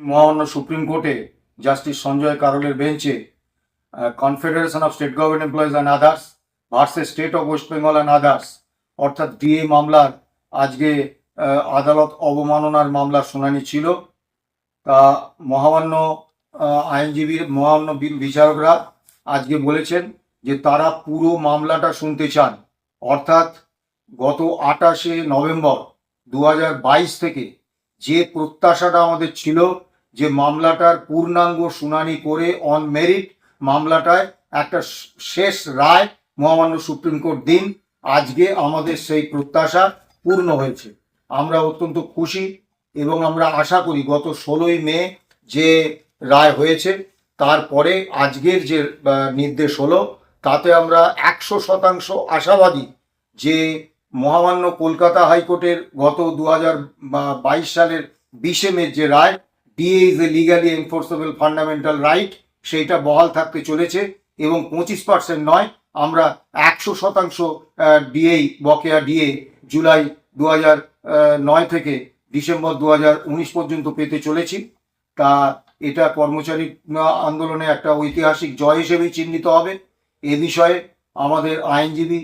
মহামান্য সুপ্রিম কোর্টে জাস্টিস সঞ্জয় কারোলের বেঞ্চে confederation of state government employees and others versus state of West Bengal and others অর্থাৎ DA মামলার আজকে আদালত অবমাননার মামলার শুনানি ছিল। তা মহামান্য আইনজীবীর মহামান্য বিচারকরা আজকে বলেছেন যে তারা পুরো মামলাটা শুনতে চান। অর্থাৎ গত আটাশে নভেম্বর দু হাজার বাইশ থেকে যে প্রত্যাশাটা আমাদের ছিল যে মামলাটার পূর্ণাঙ্গ শুনানি করে অন মেরিট মামলাটায় একটা শেষ রায় মহামান্য সুপ্রিম কোর্ট দিন, আজকে আমাদের সেই প্রত্যাশা পূর্ণ হয়েছে। আমরা অত্যন্ত খুশি এবং আমরা আশা করি গত ষোলোই মে যে রায় হয়েছে, তারপরে আজকের যে নির্দেশ হলো, তাতে আমরা একশো শতাংশ আশাবাদী যে মহামান্য কলকাতা হাইকোর্টের গত দু বাইশ সালের বিশে মে যে রায় DA is a legally enforceable fundamental right সেইটা বহাল থাকতে চলেছে এবং পঁচিশ পার্সেন্ট নয়, আমরা একশো শতাংশ ডিএ বকেয়া ডিএ জুলাই দু নয় থেকে ডিসেম্বর দু উনিশ পর্যন্ত পেতে চলেছি। তা এটা কর্মচারী আন্দোলনে একটা ঐতিহাসিক জয় হিসেবেই চিহ্নিত হবে। এ বিষয়ে আমাদের আইনজীবী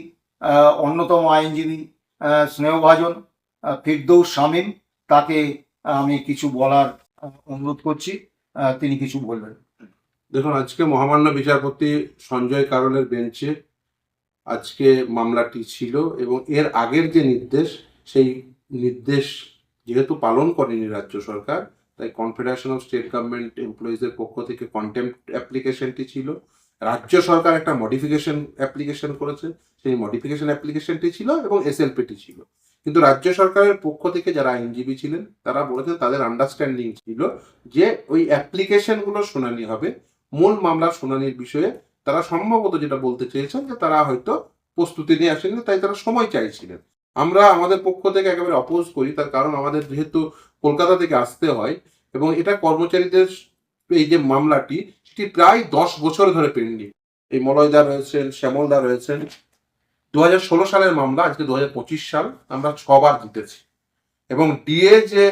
অন্যতম আইনজীবী স্নেহভাজন আহ, ফিরদৌস শামীম তাকে আমি কিছু বলার অনুরোধ করছি। তিনি কিছু বলবেন। দেখুন আজকে মহামান্য বিচারপতি সঞ্জয় কারলের বেঞ্চে আজকে মামলাটি ছিল এবং এর আগের যে নির্দেশ সেই নির্দেশ যেহেতু পালন করেনি রাজ্য সরকার তাই কনফেডারেশন অফ স্টেট গভর্নমেন্ট এমপ্লয়িজের পক্ষ থেকে কন্টেম্প অ্যাপ্লিকেশনটি ছিল। রাজ্য সরকার একটা মডিফিকেশন অ্যাপ্লিকেশন করেছে। সেই মডিফিকেশন অ্যাপ্লিকেশনটি ছিল এবং এসএলপিটি ছিল। কিন্তু রাজ্য সরকারের পক্ষ থেকে যারা আইনজীবী ছিলেন, তারা বলেছেন তাদের আন্ডারস্ট্যান্ডিং ছিল যে ওই অ্যাপ্লিকেশনগুলো শুনানি হবে। মূল মামলার শুনানির বিষয়ে তারা সম্ভবত যেটা বলতে চেয়েছেন যে তারা হয়তো প্রস্তুতি নিয়ে আসেননি, তাই তারা সময় চাইছিলেন। আমরা আমাদের পক্ষ থেকে একেবারে অপোজ করি, তার কারণ আমাদের যেহেতু কলকাতা থেকে আসতে হয় এবং এটা কর্মচারীদের এই যে মামলাটি, সেটি প্রায় দশ বছর ধরে পেন্ডিং এই মলয়দা রয়েছেন, শ্যামলদা রয়েছেন। দু হাজার ষোলো সালের মামলা, আজকে দু সাল, আমরা ছবার জিতেছি। এবং ডিএ যে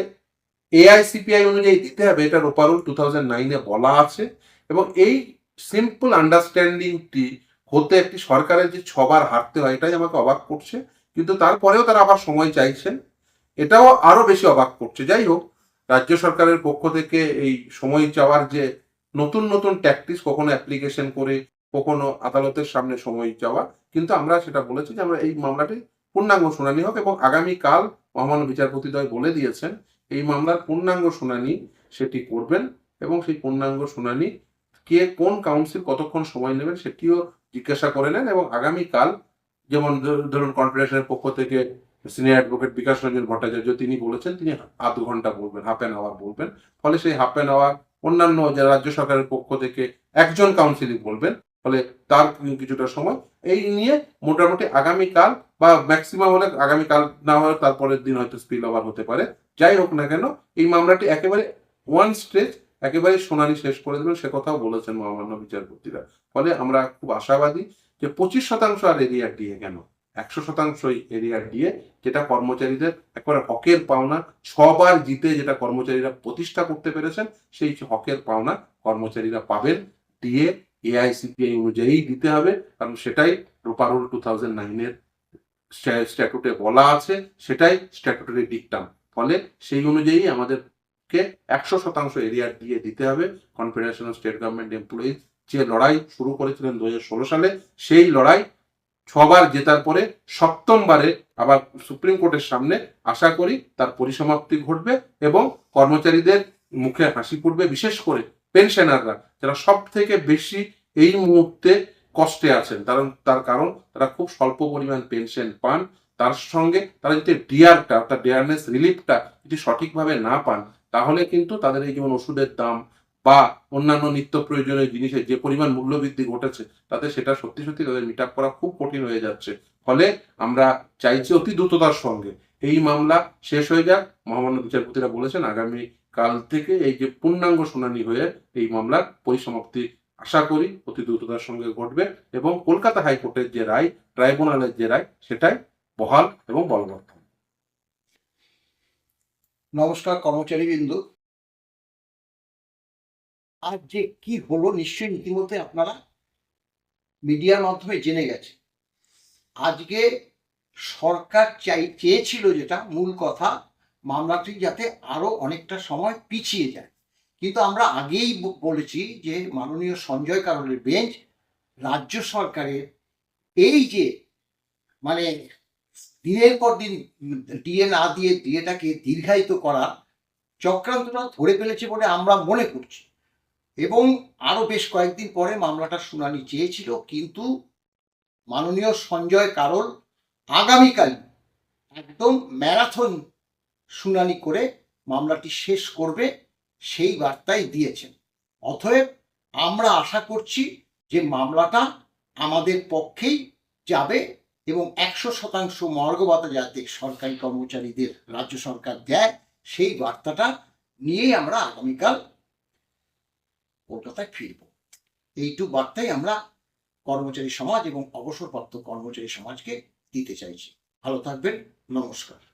এআইসিপিআই অনুযায়ী দিতে হবে, এটা রোপারুল টু থাউজেন্ড নাইনে বলা আছে। এবং এই সিম্পল আন্ডারস্ট্যান্ডিংটি হতে একটি সরকারের যে ছবার হারতে হয়, এটাই আমাকে অবাক করছে। কিন্তু তারপরেও তারা আবার সময় চাইছেন। এটাও আরও বেশি অবাক করছে। যাই হোক রাজ্য সরকারের পক্ষ থেকে এই সময় চাওয়ার যে নতুন নতুন ট্যাকটিস কখনো অ্যাপ্লিকেশন করে, কখনো আদালতের সামনে সময় চাওয়া, কিন্তু আমরা সেটা বলেছি যে আমরা এই মামলাটি পূর্ণাঙ্গ শুনানি হোক এবং আগামীকাল মহামান্য বিচারপতিদ্বয় বলে দিয়েছেন, এই মামলার পূর্ণাঙ্গ শুনানি সেটি করবেন এবং সেই পূর্ণাঙ্গ শুনানি কে কোন কাউন্সিল কতক্ষণ সময় নেবেন সেটিও জিজ্ঞাসা করে নেন এবং আগামীকাল যেমন ধর- ধরুন কনফেডারেশনের পক্ষ থেকে সিনিয়র অ্যাডভোকেট বিকাশ রঞ্জন ভট্টাচার্য তিনি বলেছেন, তিনি আধ ঘণ্টা বলবেন, হাফ অ্যান আওয়ার বলবেন। ফলে সেই হাফ অ্যান আওয়ার অন্যান্য রাজ্য সরকারের পক্ষ থেকে একজন কাউন্সিলই বলবেন, ফলে তার কিছুটা সময়। এই নিয়ে মোটামুটি আগামীকাল বা ম্যাক্সিমাম হলে আগামীকাল না হলে তারপরের দিন হয়তো স্পিল ওভার হতে পারে। যাই হোক না কেন, এই মামলাটি একেবারে ওয়ান স্টেজ একেবারে শুনানি শেষ করে দেবেন, সে কথাও বলেছেন মহামান্য বিচারপতিরা। ফলে আমরা খুব আশাবাদী যে পঁচিশ শতাংশ আর এরিয়া দিয়ে কেন একশো শতাংশই এরিয়া দিয়ে যেটা কর্মচারীদের একেবারে হকের পাওনা ছবার জিতে যেটা কর্মচারীরা প্রতিষ্ঠা করতে পেরেছেন, সেই হকের পাওনা কর্মচারীরা পাবেন। দিয়ে এআইসিপিআই অনুযায়ী দিতে হবে, কারণ সেটাই রূপারুল টু থাউজেন্ড নাইনের স্ট্যাটুটে বলা আছে, সেটাই স্ট্যাটুটারি ডিকটাম। ফলে সেই অনুযায়ী আমাদেরকে একশো শতাংশ এরিয়া দিয়ে দিতে হবে। Confederation of state government employees যে লড়াই শুরু করেছিলেন দু সালে, সেই লড়াই ছবার জেতার পরে সপ্তমবারে আবার সুপ্রিম কোর্টের সামনে আশা করি তার পরিসমাপ্তি ঘটবে এবং কর্মচারীদের মুখে হাসি ফুটবে, বিশেষ করে পেনশনাররা, যারা সব থেকে বেশি এই মুহূর্তে কষ্টে আছেন। কারণ, তার কারণ, তারা খুব স্বল্প পরিমাণ পেনশন পান। তার সঙ্গে তারা যদি ডিয়ারটা, অর্থাৎ ডিয়ারনেস রিলিফটা যদি সঠিকভাবে না পান, তাহলে কিন্তু তাদের এই যেমন ওষুধের দাম বা অন্যান্য নিত্য প্রয়োজনীয় জিনিসের যে পরিমাণ মূল্যবৃদ্ধি ঘটেছে, তাতে সেটা সত্যি সত্যি তাদের মিট করা খুব কঠিন হয়ে যাচ্ছে। ফলে আমরা চাইছি অতি দ্রুততার সঙ্গে। এই মামলা শেষ হয়ে যাক। মহামান্য বিচারপতিরা বলেছেন, আগামী কাল থেকে এই যে পূর্ণাঙ্গ শুনানি হয়ে এই মামলার পরিসমাপ্তি আশা করি অতি দ্রুততার সঙ্গে ঘটবে এবং কলকাতা হাইকোর্টের যে রায়, ট্রাইব্যুনালের যে রায়, সেটাই বহাল এবং বলবৎ। নমস্কার, কর্মচারীবৃন্দ। আর যে কি হলো নিশ্চয়ই ইতিমধ্যে আপনারা মিডিয়ার মাধ্যমে জেনে গেছে। আজকে সরকার চাই, চেয়েছিল যেটা মূল কথা, মামলাটি যাতে আরও অনেকটা সময় পিছিয়ে যায়। কিন্তু আমরা আগেই বলেছি যে মাননীয় সঞ্জয় কারণের বেঞ্চ রাজ্য সরকারের এই যে মানে দিনের পর দিন ডিএ না দিয়ে ডিএটাকে দীর্ঘায়িত করার চক্রান্তটা ধরে ফেলেছে বলে আমরা মনে করছি। এবং আরও বেশ কয়েকদিন পরে মামলাটা শুনানি চেয়েছিল, কিন্তু মাননীয় সঞ্জয় কারল আগামীকাল একদম ম্যারাথন শুনানি করে মামলাটি শেষ করবে, সেই বার্তাই দিয়েছেন। অতএব আমরা আশা করছি যে মামলাটা আমাদের পক্ষেই যাবে এবং একশো শতাংশ মর্গবাতা যাতে সরকারি কর্মচারীদের রাজ্য সরকার দেয়, সেই বার্তাটা নিয়েই আমরা আগামীকাল কলকাতায় ফিরব। এইটু বার্তাই আমরা কর্মচারী সমাজ এবং অবসরপ্রাপ্ত কর্মচারী সমাজকে দিতে চাইছি। ভালো থাকবেন, নমস্কার।